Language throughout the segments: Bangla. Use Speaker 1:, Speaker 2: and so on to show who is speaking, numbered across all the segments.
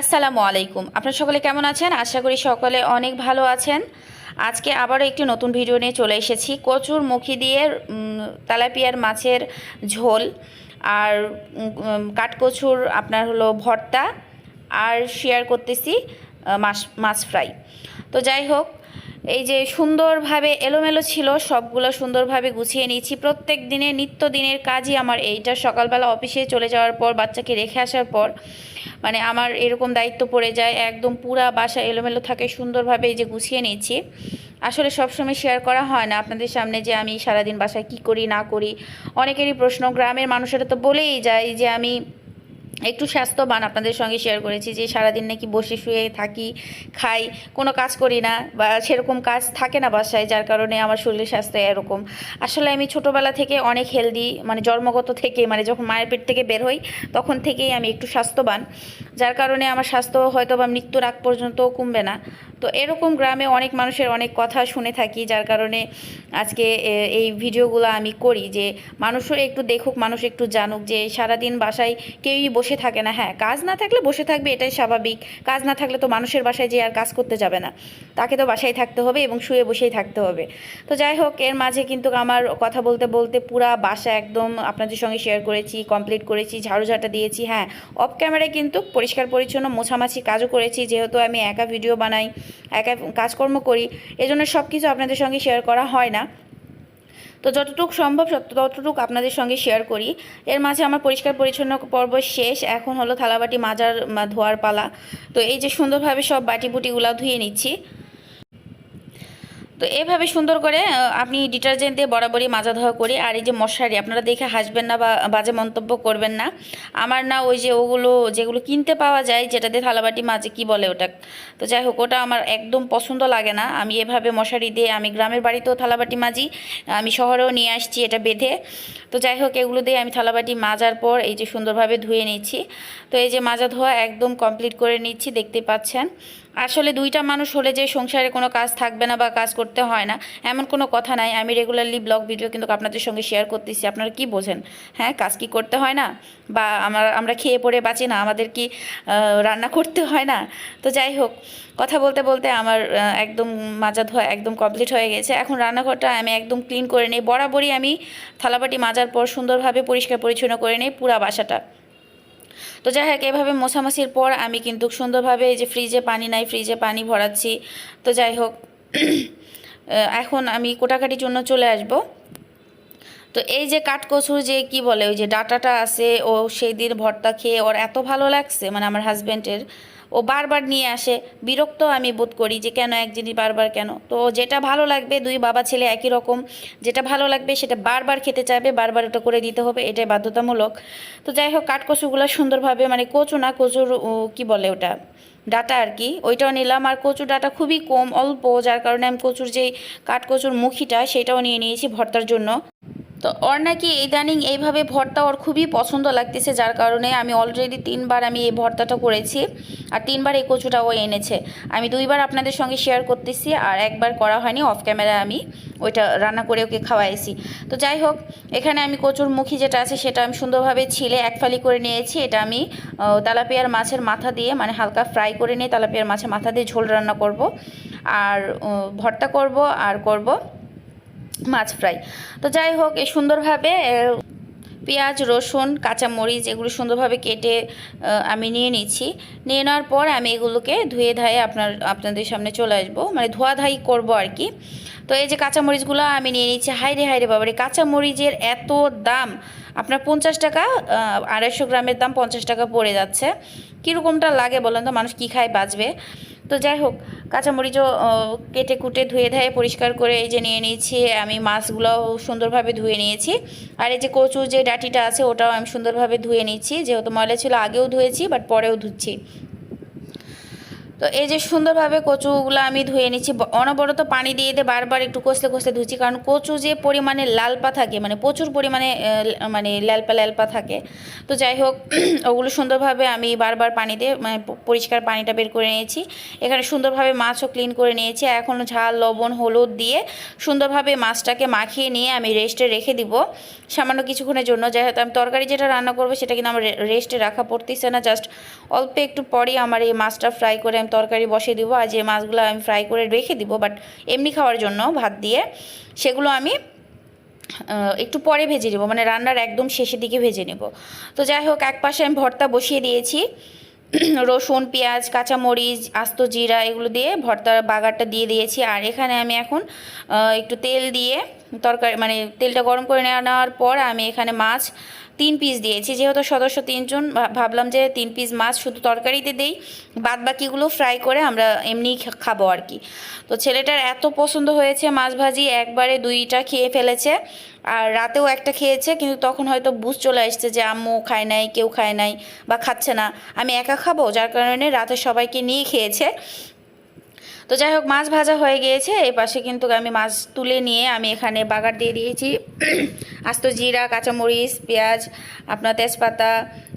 Speaker 1: আসসালামু আলাইকুম। আপনার সকলে কেমন আছেন? আশা করি সকলে অনেক ভালো আছেন। আজকে আবারও একটি নতুন ভিডিও নিয়ে চলে এসেছি। কচুর মুখি দিয়ে তেলাপিয়ার মাছের ঝোল। আর কাঠকচুর আপনার হলো ভর্তা। আর শেয়ার করতেছি মাছ মাছ ফ্রাই তো যাই হোক, এই যে সুন্দরভাবে এলোমেলো ছিল, সবগুলো সুন্দরভাবে গুছিয়ে নিয়েছি। প্রত্যেক দিনে, নিত্য দিনের কাজই আমার এইটা। সকালবেলা অফিসে চলে যাওয়ার পর, বাচ্চাকে রেখে আসার পর মানে আমার এরকম দায়িত্ব পড়ে যায়, একদম পুরা বাসা এলোমেলো থাকে, সুন্দরভাবে এই যে গুছিয়ে নিয়েছি। আসলে সবসময় শেয়ার করা হয় না আপনাদের সামনে যে আমি সারাদিন বাসায় কি করি, না করি। অনেকেরই প্রশ্ন, গ্রামের মানুষেরা তো বলেই যায় যে আমি একটু স্বাস্থ্যবান আপনাদের সঙ্গে শেয়ার করেছি যে সারাদিন নাকি বসে শুয়ে থাকি, খাই, কোনো কাজ করি না বা সেরকম কাজ থাকে না বাসায়, যার কারণে আমার শরীর স্বাস্থ্য এরকম। আসলে আমি ছোটোবেলা থেকে অনেক হেলদি মানে জন্মগত থেকে মানে যখন মায়ের পেট থেকে বের হই, তখন থেকেই আমি একটু স্বাস্থ্যবান, যার কারণে আমার স্বাস্থ্য হয়তো বা মৃত্যুর আগ পর্যন্ত কমবে না। তো এরকম গ্রামে অনেক মানুষের অনেক কথা শুনে থাকি, যার কারণে আজকে এই ভিডিওগুলো আমি করি যে মানুষও একটু দেখুক, মানুষ একটু জানুক যে সারাদিন বাসায় কেউই বসে থাকে না। হ্যাঁ কাজ না থাকলে বসে থাকবে, এটাই স্বাভাবিক। কাজ না থাকলে তো মানুষের বাসায় যে আর কাজ করতে যাবে না। তাকে তো বাসায় থাকতে হবে এবং শুয়ে বসেই থাকতে হবে। তো যাই হোক, এর মাঝে কিন্তু আমার কথা বলতে বলতে পুরা বাসা একদম আপনাদের সঙ্গে শেয়ার করেছি কমপ্লিট করেছি ঝাড়ু ঝাঁটা দিয়েছি। হ্যাঁ অফ ক্যামেরায় কিন্তু পরিষ্কার, পরিচ্ছন্ন, মোছামাছি কাজও করেছি। যেহেতু আমি একা ভিডিও বানাই, একা কাজকর্ম করি, এজন্য সব কিছু আপনাদের সঙ্গে শেয়ার করা হয় না। তো যতটুকু সম্ভব ততটুকু আপনাদের সঙ্গে শেয়ার করি। এর মাঝে আমার পরিষ্কার পরিচ্ছন্ন পর্ব শেষ। এখন হলো থালাবাটি মাজার ধোয়ার পালা। তো এই যে সুন্দরভাবে সব বাটি বুটিগুলা ধুয়ে নিচ্ছি। তো এভাবে সুন্দর করে আপনি ডিটারজেন্ট দিয়ে বরাবরই মাজা ধোয়া করি। আর এই যে মশারি, আপনারা দেখে হাসবেন না বা বাজে মন্তব্য করবেন না। আমার না ওই যে ওগুলো, যেগুলো কিনতে পাওয়া যায়, যেটা দিয়ে থালাবাটি মাঝে কি বলে ওটা? তো যাই হোক, ওটা আমার একদম পছন্দ লাগে না। আমি এভাবে মশারি দিয়ে, আমি গ্রামের বাড়িতেও থালাবাটি মাজি, আমি শহরেও নিয়ে আসছি এটা বেঁধে। তো যাই হোক, এগুলো দিয়ে আমি থালাবাটি মাজার পর এই যে সুন্দরভাবে ধুয়ে নিচ্ছি। তো এই যে মাজা ধোয়া একদম কমপ্লিট করে নিচ্ছি, দেখতে পাচ্ছেন। আসলে দুইটা মানুষ হলে যে সংসারে কোনো কাজ থাকবে না বা কাজ করতে হয় না, এমন কোনো কথা নাই। আমি রেগুলারলি ব্লগ ভিডিও কিন্তু আপনাদের সঙ্গে শেয়ার করতেছি। আপনারা কি বোঝেন? হ্যাঁ কাজ কি করতে হয় না? বা আমার, আমরা খেয়ে পড়ে বাঁচি না? আমাদের কি রান্না করতে হয় না? তো যাই হোক, কথা বলতে বলতে আমার একদম মাজা ধোয়া একদম কমপ্লিট হয়ে গেছে। এখন রান্নাঘরটা আমি একদম ক্লিন করে নিই। বরাবরই আমি থালাবাটি মাজার পর সুন্দরভাবে পরিষ্কার পরিচ্ছন্ন করে নিই পুরা বাসাটা। তো যাই হোক, এভাবে মোছামাছির পর আমি কিন্তু সুন্দরভাবে এই যে ফ্রিজে পানি নাই ফ্রিজে পানি ভরাচ্ছি। তো যাই হোক, এখন আমি কোটাকাটির জন্য চলে আসব। তো এই যে কাঠকচুর যে কি বলে, ওই যে ডাটাটা আছে, ও সেই দিন ভর্তা খেয়ে ওর এত ভালো লাগছে মানে আমার হাজব্যান্ডের ও বারবার নিয়ে আসে, বিরক্ত আমি বোধ করি যে কেন এক জিনিস বারবার কেন? তো যেটা ভালো লাগবে, দুই বাবা ছেলে একই রকম, যেটা ভালো লাগবে সেটা বারবার খেতে চাইবে, বারবার ওটা করে দিতে হবে, এটাই বাধ্যতামূলক। তো যাই হোক, কাঠকচুগুলো সুন্দরভাবে মানে কচু না, কচুর কি বলে ওটা, ডাটা আর কি, ওইটাও নিলাম। আর কচুর ডাটা খুবই কম, অল্প, যার কারণে আমি কচুর যেই কাঠকচুর মুখিটা, সেটাও নিয়ে নিয়েছি ভর্তার জন্য। তো ওর নাকি ইদানিং এইভাবে ভর্তা ওর খুবই পছন্দ লাগতেছে, যার কারণে আমি অলরেডি তিনবার আমি এই ভর্তাটা করেছি আর তিনবার এই কচুটা ও এনেছে। আমি দুইবার আপনাদের সঙ্গে শেয়ার করতেছি আর একবার করা হয়নি অফ ক্যামেরা আমি ওইটা রান্না করে ওকে খাওয়াইছি। তো যাই হোক, এখানে আমি কচুর মুখী যেটা আছে সেটা আমি সুন্দরভাবে ছিলে এক ফালি করে নিয়েছি। এটা আমি তেলাপিয়ার মাছের মাথা দিয়ে মানে হালকা ফ্রাই করে নিয়ে তেলাপিয়ার মাছের মাথা দিয়ে ঝোল রান্না করব। আর ভর্তা করব আর করব মাছ ফ্রাই। তো যাই হোক, এই সুন্দরভাবে পেঁয়াজ, রসুন, কাঁচামরিচ এগুলো সুন্দরভাবে কেটে আমি নিয়ে নিচ্ছি। নিয়ে নেওয়ার পর আমি এগুলোকে ধুয়ে ধায়ে আপনার, আপনাদের সামনে চলে আসব। মানে ধোয়াধাই করব আর কি। তো এই যে কাঁচামরিচগুলো আমি নিয়ে নিচ্ছি হাইরে হাইরে বাবারে, কাঁচামরিচের এত দাম। আপনার পঞ্চাশ টাকা আড়াইশো গ্রামের দাম পঞ্চাশ টাকা পড়ে যাচ্ছে। কীরকমটা লাগে বলেন তো? মানুষ কী খায়, বাঁচবে? তো যাই হোক, কাঁচামরিচও কেটে কুটে ধুয়ে ধায়ে পরিষ্কার করে এই যে নিয়ে নিয়েছি, আমি মাছগুলোও সুন্দরভাবে ধুয়ে নিয়েছি। আর এই যে কচু যে ডাটিটা আছে, ওটাও আমি সুন্দরভাবে ধুয়ে নিচ্ছি, যেহেতু ময়লা ছিল আগেও ধুয়েছি, বাট পরেও ধুচ্ছি। তো এই যে সুন্দরভাবে কচুগুলো আমি ধুয়ে নিচ্ছি অনবরত পানি দিয়ে দিয়ে বারবার একটু কষলে কষলে ধুচ্ছি, কারণ কচু যে পরিমাণে লালপা থাকে মানে প্রচুর পরিমাণে মানে লালপা লালপা থাকে। তো যাই হোক, ওগুলো সুন্দরভাবে আমি বারবার পানি দিয়ে মানে পরিষ্কার পানিটা বের করে নিয়েছি। এখানে সুন্দরভাবে মাছও ক্লিন করে নিয়েছি। এখন ঝাল, লবণ, হলুদ দিয়ে সুন্দরভাবে মাছটাকে মাখিয়ে নিয়ে আমি রেস্টে রেখে দিব। সামান্য কিছুক্ষণের জন্য, যাই হোক, আমি তরকারি যেটা রান্না করব সেটা কিন্তু আমার রেস্টে রাখা পড়তেছে না। জাস্ট অল্প একটু পরেই আমার এই মাছটা ফ্রাই করে আমি তরকারি বসিয়ে দিব আর যে মাছগুলো আমি ফ্রাই করে রেখে দিব বাট এমনি খাওয়ার জন্য ভাত দিয়ে সেগুলো আমি একটু পরে ভেজে নেব মানে রান্নার একদম শেষের দিকে ভেজে নেব। তো যাই হোক, এক পাশে আমি ভর্তা বসিয়ে দিয়েছি। রসুন, পেঁয়াজ, কাঁচামরিচ, আস্ত জিরা এগুলো দিয়ে ভর্তার বাগারটা দিয়ে দিয়েছি। আর এখানে আমি এখন একটু তেল দিয়ে তরকারি মানে তেলটা গরম করে নেওয়া নেওয়ার পর আমি এখানে মাছ তিন পিস দিয়েছি। যেহেতু সদস্য তিনজন ভাবলাম যে তিন পিস মাছ শুধু তরকারিতে দেই, বাদ বাকিগুলো ফ্রাই করে আমরা এমনি খাব আর কি। তো ছেলেটার এত পছন্দ হয়েছে মাছ ভাজি, একবারে দুইটা খেয়ে ফেলেছে, আর রাতেও একটা খেয়েছে, কিন্তু তখন হয়তো বুঝ চলে আসছে যে আম্মু খায় নাই, কেউ খায় নাই বা খাচ্ছে না। আমি একা খাব, যার কারণে রাতে সবাইকে নিয়ে খেয়েছে। তো যাই হোক, মাছ ভাজা হয়ে গিয়েছে। এই পাশে কিন্তু আমি মাছ তুলে নিয়ে আমি এখানে বাগার দিয়ে দিয়েছি। আস্ত জিরা, কাঁচামরিচ, পেঁয়াজ, আপনার তেজপাতা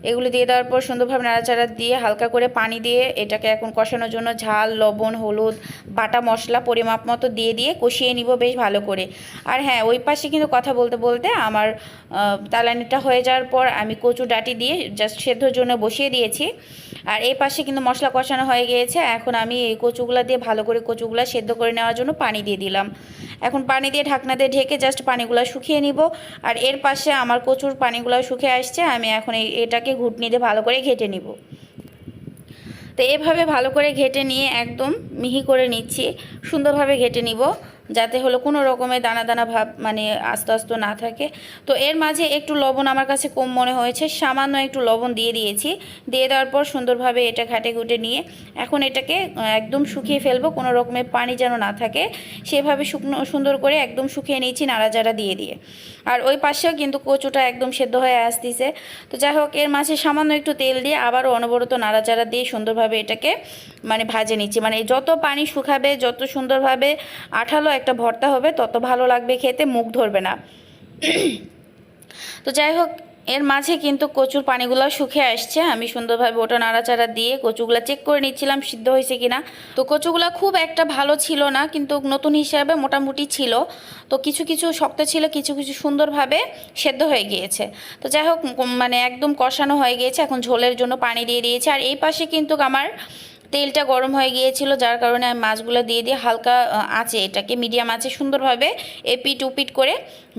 Speaker 1: এগুলো দিয়ে দেওয়ার পর সুন্দরভাবে নাড়াচাড়া দিয়ে হালকা করে পানি দিয়ে এটাকে এখন কষানোর জন্য ঝাল, লবণ, হলুদ, বাটা মশলা পরিমাপ মতো দিয়ে দিয়ে কষিয়ে নিব বেশ ভালো করে। আর হ্যাঁ ওই পাশে কিন্তু কথা বলতে বলতে আমার তালানিটা হয়ে যাওয়ার পর আমি কচু ডাটি দিয়ে জাস্ট সেদ্ধর জন্য বসিয়ে দিয়েছি। আর এই পাশে কিন্তু মশলা কষানো হয়ে গিয়েছে। এখন আমি এই কচুগুলা দিয়ে ভালো করে কচুগুলা সেদ্ধ করে নেওয়ার জন্য পানি দিয়ে দিলাম। এখন পানি দিয়ে ঢাকনা দিয়ে ঢেকে জাস্ট পানিগুলো শুকিয়ে নিব। আর এর পাশে আমার কচুর পানিগুলো শুকিয়ে আসছে। আমি এখন এটাকে ঘুটনি দিয়ে ভালো করে ঘেটে নিব। তো এভাবে ভালো করে ঘেটে নিয়ে একদম মিহি করে নিচ্ছি। সুন্দরভাবে ঘেটে নিব। যাতে হলো কোনো রকমের দানা দানা ভাব মানে আস্তে আস্তে না থাকে। তো এর মাঝে একটু লবণ আমার কাছে কম মনে হয়েছে, সামান্য একটু লবণ দিয়ে দিয়েছি। দিয়ে দেওয়ার পর সুন্দরভাবে এটা ঘাটে ঘুটে নিয়ে এখন এটাকে একদম শুকিয়ে ফেলব, কোনো রকমের পানি যেন না থাকে। সেভাবে শুকনো, সুন্দর করে একদম শুকিয়ে নিয়েছি নাড়াচাড়া দিয়ে দিয়ে। আর ওই পাশেও কিন্তু কচুটা একদম সেদ্ধ হয়ে আসতেছে। তো যাই হোক, এর মাঝে সামান্য একটু তেল দিয়ে আবারও অনবরত নাড়াচাড়া দিয়ে সুন্দরভাবে এটাকে মানে ভাজে নিচ্ছি। মানে যত পানি শুকাবে, যত সুন্দরভাবে আঠালো একটা ভর্তা হবে, তত ভালো লাগবে, খেতে মুখ ধরবে না। তো যাই হোক, এর মাঝে কিন্তু কচুর পানিগুলো শুকে আসছে। আমি সুন্দরভাবে ওটা নাড়াচাড়া দিয়ে কচুগুলো চেক করে নিচ্ছিলাম, সিদ্ধ হয়েছে কিনা। তো কচুগুলো খুব একটা ভালো ছিল না, কিন্তু নতুন হিসাবে মোটামুটি ছিল। তো কিছু কিছু শক্ত ছিল, কিছু কিছু সুন্দরভাবে সেদ্ধ হয়ে গিয়েছে। তো যাই হোক মানে একদম কষানো হয়ে গিয়েছে, এখন ঝোলের জন্য পানি দিয়ে দিয়েছে। আর এই পাশে কিন্তু আমার তেলটা গরম হয়ে গিয়েছিল, যার কারণে আমি মাছগুলো দিয়ে দিয়ে হালকা আছে এটাকে মিডিয়াম আছে সুন্দরভাবে এপিট উপিট করে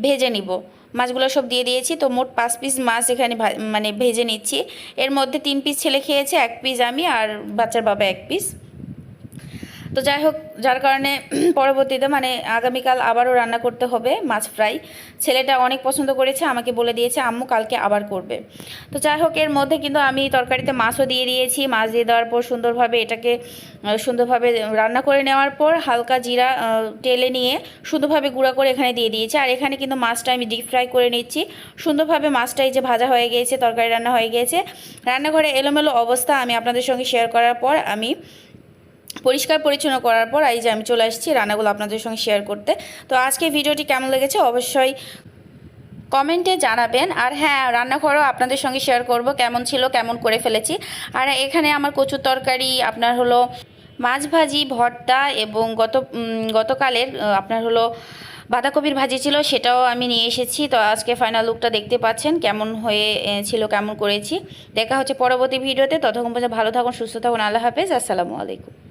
Speaker 1: ভেজে নিব। মাছগুলো সব দিয়ে দিয়েছি, তো মোট পাঁচ পিস মাছ এখানে মানে ভেজে নিচ্ছি। এর মধ্যে তিন পিস ছেলে খেয়েছে, এক পিস আমি আর বাচ্চার বাবা এক পিস তো যাই হোক, যার কারণে পরবর্তীতে মানে আগামীকাল আবারও রান্না করতে হবে মাছ ফ্রাই। ছেলেটা অনেক পছন্দ করেছে, আমাকে বলে দিয়েছে, আম্মু কালকে আবার করবে। তো যাই হোক, এর মধ্যে কিন্তু আমি তরকারিতে মাছও দিয়ে দিয়েছি। মাছ দিয়ে দেওয়ার পর সুন্দরভাবে এটাকে সুন্দরভাবে রান্না করে নেওয়ার পর হালকা জিরা টেলে নিয়ে সুন্দরভাবে গুঁড়া করে এখানে দিয়ে দিয়েছি। আর এখানে কিন্তু মাছটা আমি ডিপ ফ্রাই করে নিচ্ছি। সুন্দরভাবে মাছটা এই যে ভাজা হয়ে গিয়েছে, তরকারি রান্না হয়ে গিয়েছে। রান্নাঘরে এলোমেলো অবস্থা আমি আপনাদের সঙ্গে শেয়ার করার পর আমি পরিষ্কার পরিচ্ছন্ন করার পর এই যে আমি চলে আসছি রান্নাগুলো আপনাদের সঙ্গে শেয়ার করতে। তো আজকে ভিডিওটি কেমন লেগেছে অবশ্যই কমেন্টে জানাবেন। আর হ্যাঁ রান্নাঘরও আপনাদের সঙ্গে শেয়ার করব, কেমন ছিল, কেমন করে ফেলেছি। আর এখানে আমার কচুর তরকারি, আপনার হলো মাছ ভাজি, ভর্তা এবং গত গতকালের আপনার হলো বাঁধাকপির ভাজি ছিল, সেটাও আমি নিয়ে এসেছি। তো আজকে ফাইনাল লুকটা দেখতে পাচ্ছেন, কেমন হয়ে ছিল, কেমন করেছি। দেখা হচ্ছে পরবর্তী ভিডিওতে। ততক্ষণ পর্যন্ত ভালো থাকুন, সুস্থ থাকুন। আল্লাহ হাফেজ। আসসালামু আলাইকুম।